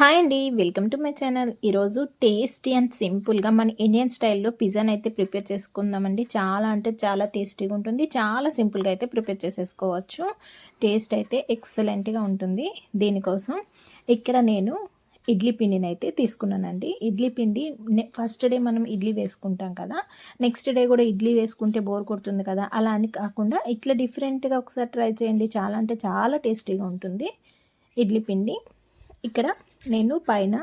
Hi అండి welcome to my channel ఈరోజు tasty and సింపుల్గా మన ఇండియన్ స్టైల్లో పిజ్జాని అయితే ప్రిపేర్ చేసుకుందామండి. చాలా అంటే చాలా టేస్టీగా ఉంటుంది. చాలా సింపుల్గా అయితే ప్రిపేర్ చేసేసుకోవచ్చు. టేస్ట్ అయితే ఎక్సలెంట్గా ఉంటుంది. దీనికోసం ఇక్కడ నేను ఇడ్లీ పిండిని అయితే తీసుకున్నానండి. ఇడ్లీ పిండి ఫస్ట్ డే మనం ఇడ్లీ వేసుకుంటాం కదా. నెక్స్ట్ డే కూడా ఇడ్లీ వేసుకుంటే బోర్ కొడుతుంది కదా. అలా అని కాకుండా ఇట్లా డిఫరెంట్గా ఒకసారి ట్రై చేయండి. చాలా అంటే చాలా టేస్టీగా ఉంటుంది. ఇడ్లీ పిండి. ఇక్కడ నేను పైన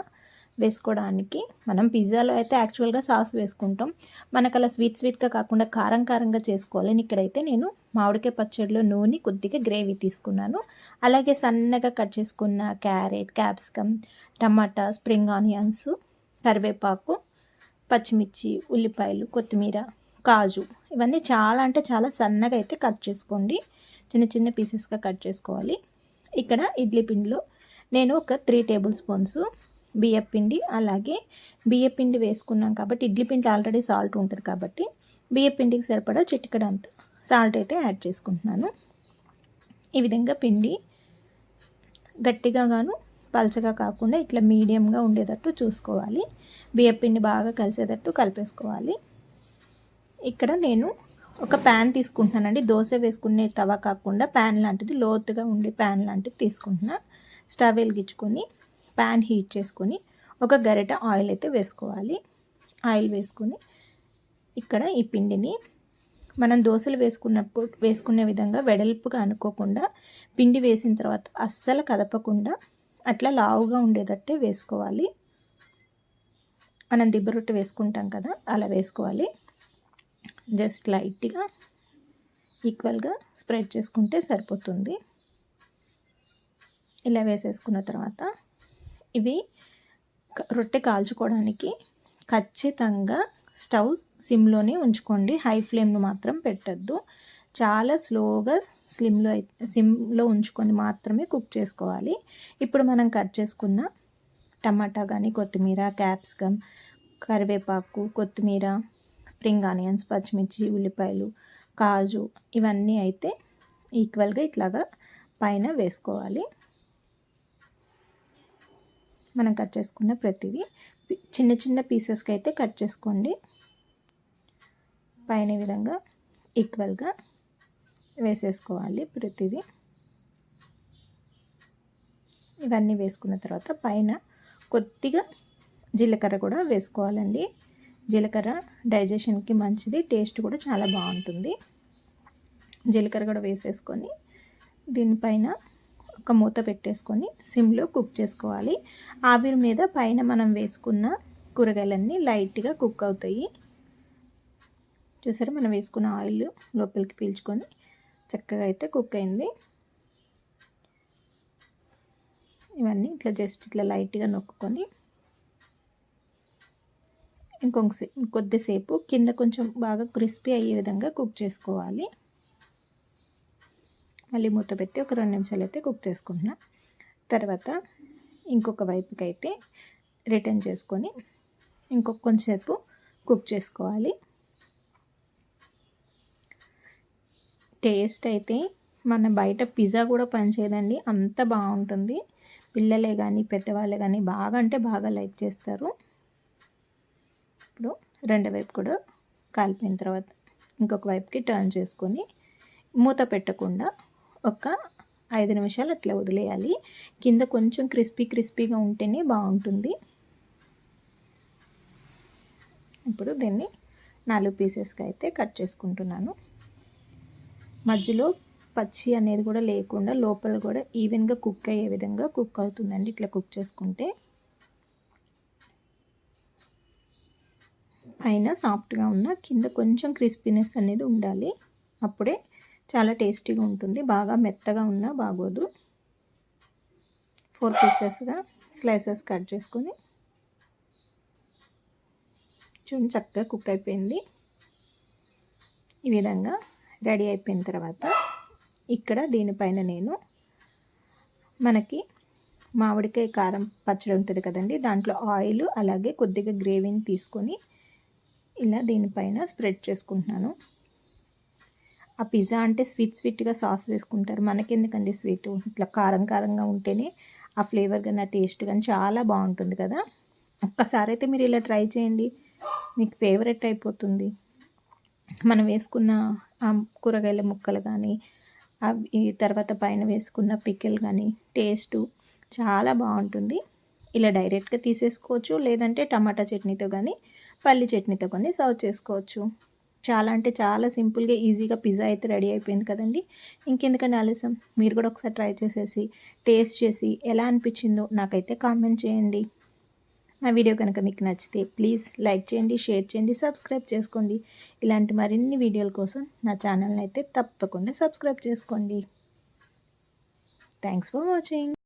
వేసుకోవడానికి మనం పిజ్జాలో అయితే యాక్చువల్గా సాస్ వేసుకుంటాం. మనకు అలా స్వీట్ స్వీట్గా కాకుండా కారం కారంగా చేసుకోవాలని ఇక్కడైతే నేను మామిడికాయ పచ్చడిలో నూనె కొద్దిగా గ్రేవీ తీసుకున్నాను. అలాగే సన్నగా కట్ చేసుకున్న carrot capsicum tomato spring onions కరివేపాకు పచ్చిమిర్చి ఉల్లిపాయలు కొత్తిమీర కాజు ఇవన్నీ చాలా అంటే చాలా సన్నగా అయితే కట్ చేసుకోండి. చిన్న చిన్న పీసెస్గా కట్ చేసుకోవాలి. ఇక్కడ ఇడ్లీ పిండిలో నేను ఒక త్రీ టేబుల్ స్పూన్స్ బియ్యపిండి అలాగే బియ్యపిండి వేసుకున్నాం కాబట్టి ఇడ్లీ పిండి ఆల్రెడీ సాల్ట్ ఉంటుంది కాబట్టి బియ్యపిండికి సరిపడా చిటికడంత సాల్ట్ అయితే యాడ్ చేసుకుంటున్నాను. ఈ విధంగా పిండి గట్టిగా గాను పలచగా కాకుండా ఇట్లా మీడియంగా ఉండేటట్టు చూసుకోవాలి. బియ్యపిండి బాగా కలిసేటట్టు కలిపేసుకోవాలి. ఇక్కడ నేను ఒక ప్యాన్ తీసుకుంటున్నానండి. దోశ వేసుకునే తవ కాకుండా ప్యాన్ లాంటిది లోతుగా ఉండే ప్యాన్ లాంటిది తీసుకుంటున్నాను స్టవ్ వెలిగించుకొని ప్యాన్ హీట్ చేసుకొని ఒక గరిట ఆయిల్ అయితే వేసుకోవాలి. ఆయిల్ వేసుకొని ఇక్కడ ఈ పిండిని మనం దోశలు వేసుకున్నప్పుడు వేసుకునే విధంగా వెడల్పుగా అనుకోకుండా పిండి వేసిన తర్వాత అస్సలు కదపకుండా అట్లా లావుగా ఉండేటట్టే వేసుకోవాలి. మనం దిబ్బ రొట్టె వేసుకుంటాం కదా అలా వేసుకోవాలి. జస్ట్ లైట్గా ఈక్వల్గా స్ప్రెడ్ చేసుకుంటే సరిపోతుంది. ఇలా వేసేసుకున్న తర్వాత ఇవి రొట్టె కాల్చుకోవడానికి ఖచ్చితంగా స్టవ్ సిమ్లోనే ఉంచుకోండి. హై ఫ్లేమ్ను మాత్రం పెట్టద్దు. చాలా స్లోగా స్లిమ్లో సిమ్లో ఉంచుకొని మాత్రమే కుక్ చేసుకోవాలి. ఇప్పుడు మనం కట్ చేసుకున్న టమాటా కానీ కొత్తిమీర క్యాప్సికమ్ కరివేపాకు కొత్తిమీర స్ప్రింగ్ ఆనియన్స్ పచ్చిమిర్చి ఉల్లిపాయలు కాజు ఇవన్నీ అయితే ఈక్వల్గా ఇట్లాగా పైన వేసుకోవాలి. మనం కట్ చేసుకున్న ప్రతిదీ. చిన్న చిన్న పీసెస్కి అయితే కట్ చేసుకోండి. పైన విధంగా ఈక్వల్గా వేసేసుకోవాలి ప్రతిదీ. ఇవన్నీ వేసుకున్న తర్వాత పైన కొద్దిగా జీలకర్ర కూడా వేసుకోవాలండి. జీలకర్ర డైజెషన్కి మంచిది టేస్ట్ కూడా చాలా బాగుంటుంది. జీలకర్ర కూడా వేసేసుకొని దీనిపైన ఒక మూత పెట్టేసుకొని సిమ్లో కుక్ చేసుకోవాలి. ఆవిరి మీద పైన మనం వేసుకున్న కూరగాయలన్నీ లైట్గా కుక్ అవుతాయి. చూసారా? మనం వేసుకున్న ఆయిల్ లోపలికి పీల్చుకొని చక్కగా అయితే కుక్ అయింది. ఇవన్నీ ఇట్లా జస్ట్ ఇట్లా లైట్గా నొక్కుకొని ఇంకొక కొద్దిసేపు కింద కొంచెం బాగా క్రిస్పీ అయ్యే విధంగా కుక్ చేసుకోవాలి. మళ్ళీ మూత పెట్టి ఒక రెండు నిమిషాలు అయితే కుక్ చేసుకుంటున్నా. తర్వాత ఇంకొక వైపుకి అయితే రిటర్న్ చేసుకొని ఇంకొక కొంచెంసేపు కుక్ చేసుకోవాలి. టేస్ట్ అయితే మన బయట పిజ్జా కూడా పనిచేయదండి. అంత బాగుంటుంది. పిల్లలే కానీ పెద్దవాళ్ళే కానీ బాగా అంటే బాగా లైక్ చేస్తారు. ఇప్పుడు రెండు వైపు కూడా కాలిపోయిన తర్వాత ఇంకొక వైపుకి టర్న్ చేసుకొని మూత పెట్టకుండా ఒక ఐదు నిమిషాలు అట్లా వదిలేయాలి. కింద కొంచెం క్రిస్పీ క్రిస్పీగా ఉంటేనే బాగుంటుంది. ఇప్పుడు దీన్ని నాలుగు పీసెస్కి అయితే కట్ చేసుకుంటున్నాను. మధ్యలో పచ్చి అనేది కూడా లేకుండా లోపల కూడా ఈవెన్గా కుక్ అయ్యే విధంగా కుక్ అవుతుందండి. ఇట్లా కుక్ చేసుకుంటే పైన సాఫ్ట్గా ఉన్న కింద కొంచెం క్రిస్పీనెస్ అనేది ఉండాలి. అప్పుడే చాలా టేస్టీగా ఉంటుంది. బాగా మెత్తగా ఉన్నా బాగోదు. ఫోర్ పీసెస్గా స్లైసెస్ కట్ చేసుకొని చూడండి చక్కగా కుక్ అయిపోయింది. ఈ విధంగా రెడీ అయిపోయిన తర్వాత ఇక్కడ దీనిపైన నేను మనకి మామిడికాయ కారం పచ్చడి ఉంటుంది కదండి దాంట్లో ఆయిల్ అలాగే కొద్దిగా గ్రేవీని తీసుకొని ఇలా దీనిపైన స్ప్రెడ్ చేసుకుంటున్నాను. ఆ పిజ్జా అంటే స్వీట్ స్వీట్గా సాస్ వేసుకుంటారు. మనకెందుకండి స్వీట్? ఇట్లా కారం కారంగా ఉంటేనే ఆ ఫ్లేవర్ కానీ ఆ టేస్ట్ కానీ చాలా బాగుంటుంది కదా. ఒక్కసారి అయితే మీరు ఇలా ట్రై చేయండి. మీకు ఫేవరెట్ అయిపోతుంది. మనం వేసుకున్న ఆ కూరగాయల ముక్కలు కానీ అవి తర్వాత పైన వేసుకున్న పికిల్ కానీ టేస్ట్ చాలా బాగుంటుంది. ఇలా డైరెక్ట్గా తీసేసుకోవచ్చు. లేదంటే టమాటా చట్నీతో కానీ పల్లి చట్నీతో కానీ సర్వ్ చేసుకోవచ్చు. చాలా అంటే చాలా సింపుల్గా ఈజీగా పిజ్జా అయితే రెడీ అయిపోయింది కదండి. ఇంకెందుకంటే ఆలస్యం? మీరు కూడా ఒకసారి ట్రై చేసేసి టేస్ట్ చేసి ఎలా అనిపించిందో నాకైతే కామెంట్ చేయండి. నా వీడియో కనుక మీకు నచ్చితే ప్లీజ్ లైక్ చేయండి షేర్ చేయండి సబ్స్క్రైబ్ చేసుకోండి. ఇలాంటి మరిన్ని వీడియోల కోసం నా ఛానల్ని అయితే తప్పకుండా సబ్స్క్రైబ్ చేసుకోండి. Thanks for watching.